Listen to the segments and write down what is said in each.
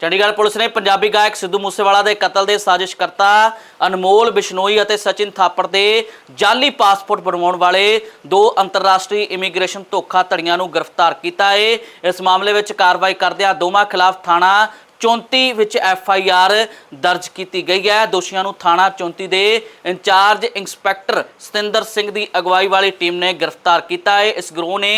Chandigarh police ਨੇ ਪੰਜਾਬੀ ਗਾਇਕ ਸਿੱਧੂ ਮੂਸੇਵਾਲਾ ਦੇ ਕਤਲ ਦੇ ਸਾਜ਼ਿਸ਼ਕਰਤਾ, ਅਨਮੋਲ ਬਿਸ਼ਨੋਈ ਅਤੇ ਸਚਿਨ ਥਾਪੜ ਦੇ ਜਾਲੀ ਪਾਸਪੋਰਟ ਬਣਵਾਉਣ ਵਾਲੇ ਦੋ ਅੰਤਰਰਾਸ਼ਟਰੀ ਇਮੀਗ੍ਰੇਸ਼ਨ ਧੋਖਾਧੜੀਆਂ ਨੂੰ ਗ੍ਰਿਫਤਾਰ ਕੀਤਾ ਹੈ ਇਸ ਮਾਮਲੇ ਵਿੱਚ ਕਾਰਵਾਈ ਕਰਦਿਆਂ ਦੋਵਾਂ ਖਿਲਾਫ ਥਾਣਾ 34 ਵਿੱਚ ਐਫ ਆਈ ਆਰ ਦਰਜ ਕੀਤੀ ਗਈ ਹੈ। ਦੋਸ਼ੀਆਂ ਨੂੰ ਥਾਣਾ 34 ਦੇ ਇੰਚਾਰਜ ਇੰਸਪੈਕਟਰ ਸਤਿੰਦਰ ਸਿੰਘ ਦੀ ਅਗਵਾਈ ਵਾਲੀ ਟੀਮ ਨੇ ਗ੍ਰਿਫਤਾਰ ਕੀਤਾ ਹੈ ਇਸ ਗਰੋਹ ਨੇ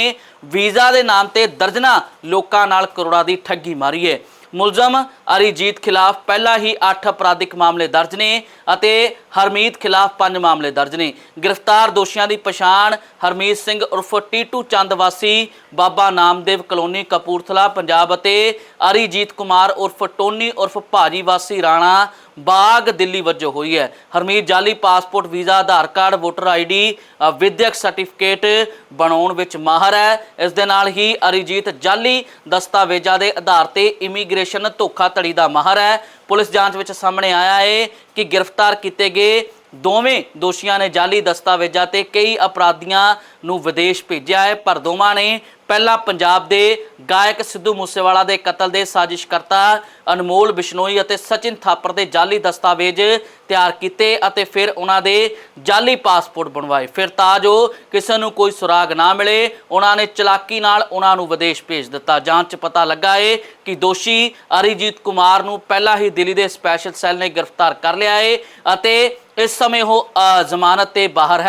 ਵੀਜ਼ਾ ਦੇ ਨਾਮ ਤੇ ਦਰਜਨਾ ਲੋਕਾਂ ਨਾਲ ਕਰੋੜਾਂ ਦੀ ਠੱਗੀ ਮਾਰੀ ਹੈ ਮੁਲਜ਼ਮ ਅਰੀਜੀਤ ਖਿਲਾਫ ਪਹਿਲਾਂ ਹੀ 8 ਅਪਰਾਧਿਕ ਮਾਮਲੇ ਦਰਜ ਨੇ ਅਤੇ ਹਰਮੀਤ ਖਿਲਾਫ ਪੰਜ ਮਾਮਲੇ ਦਰਜ ਨੇ। ਗ੍ਰਿਫਤਾਰ ਦੋਸ਼ੀਆਂ ਦੀ ਪਛਾਣ ਹਰਮੀਤ ਸਿੰਘ ਉਰਫ ਟੀਟੂ ਚੰਦ ਵਾਸੀ ਬਾਬਾ ਨਾਮਦੇਵ ਕਲੋਨੀ ਕਪੂਰਥਲਾ ਪੰਜਾਬ ਅਤੇ ਅਰੀਜੀਤ ਕੁਮਾਰ ਉਰਫ ਟੋਨੀ ਉਰਫ ਭਾਜੀ ਵਾਸੀ ਰਾਣਾ ਬਾਗ ਦਿੱਲੀ ਵਜੋਂ ਹੋਈ ਹੈ। ਹਰਮੀਤ ਜਾਲੀ passport visa Aadhaar card voter ID uh, ਵਿਦਿਅਕ ਸਰਟੀਫਿਕੇਟ ਬਣਾਉਣ ਵਿੱਚ ਮਾਹਰ ਹੈ। ਇਸ ਦੇ ਨਾਲ ਹੀ ਅਰੀਜੀਤ ਜਾਲੀ ਦਸਤਾਵੇਜ਼ਾਂ ਦੇ ਆਧਾਰ ਤੇ ਇਮੀਗ੍ਰੇਸ਼ਨ ਧੋਖਾਧੜੀ ਦਾ ਮਾਹਰ ਹੈ। ਪੁਲਿਸ ਜਾਂਚ ਵਿੱਚ ਸਾਹਮਣੇ ਆਇਆ ਹੈ ਕਿ ਗ੍ਰਿਫਤਾਰ ਕੀਤੇ ਗਏ ਦੋਵੇਂ ਦੋਸ਼ੀਆਂ ਨੇ ਜਾਲੀ ਦਸਤਾਵੇਜ਼ਾਂ ਤੇ ਕਈ ਅਪਰਾਧੀਆਂ ਨੂੰ ਵਿਦੇਸ਼ ਭੇਜਿਆ ਹੈ, ਪਰ ਦੋਵਾਂ ਨੇ ਪਹਿਲਾਂ ਪੰਜਾਬ ਦੇ ਗਾਇਕ ਸਿੱਧੂ ਮੂਸੇਵਾਲਾ ਦੇ ਕਤਲ ਦੇ ਸਾਜ਼ਿਸ਼ਕਰਤਾ ਅਨਮੋਲ ਬਿਸ਼ਨੋਈ ਅਤੇ ਸਚਿਨ ਥਾਪਰ ਦੇ ਜਾਲੀ ਦਸਤਾਵੇਜ਼ ਤਿਆਰ ਕੀਤੇ ਅਤੇ ਫਿਰ ਉਹਨਾਂ ਦੇ ਜਾਲੀ ਪਾਸਪੋਰਟ ਬਣਵਾਏ। ਫਿਰ ਤਾਂ ਜੋ ਕਿਸੇ ਨੂੰ ਕੋਈ ਸੁਰਾਗ ਨਾ ਮਿਲੇ, ਉਹਨਾਂ ਨੇ ਚਲਾਕੀ ਨਾਲ ਉਹਨਾਂ ਨੂੰ ਵਿਦੇਸ਼ ਭੇਜ ਦਿੱਤਾ। ਜਾਂਚ 'ਚ ਪਤਾ ਲੱਗਾ ਏ ਕਿ ਦੋਸ਼ੀ ਅਰੀਜੀਤ ਕੁਮਾਰ ਨੂੰ ਪਹਿਲਾਂ ਹੀ ਦਿੱਲੀ ਦੇ ਸਪੈਸ਼ਲ ਸੈੱਲ ਨੇ ਗ੍ਰਿਫਤਾਰ ਕਰ ਲਿਆ ਏ ਅਤੇ ਇਸ ਸਮੇਂ ਉਹ ਅ, ਜ਼ਮਾਨਤ ਤੇ ਬਾਹਰ ਹੈ।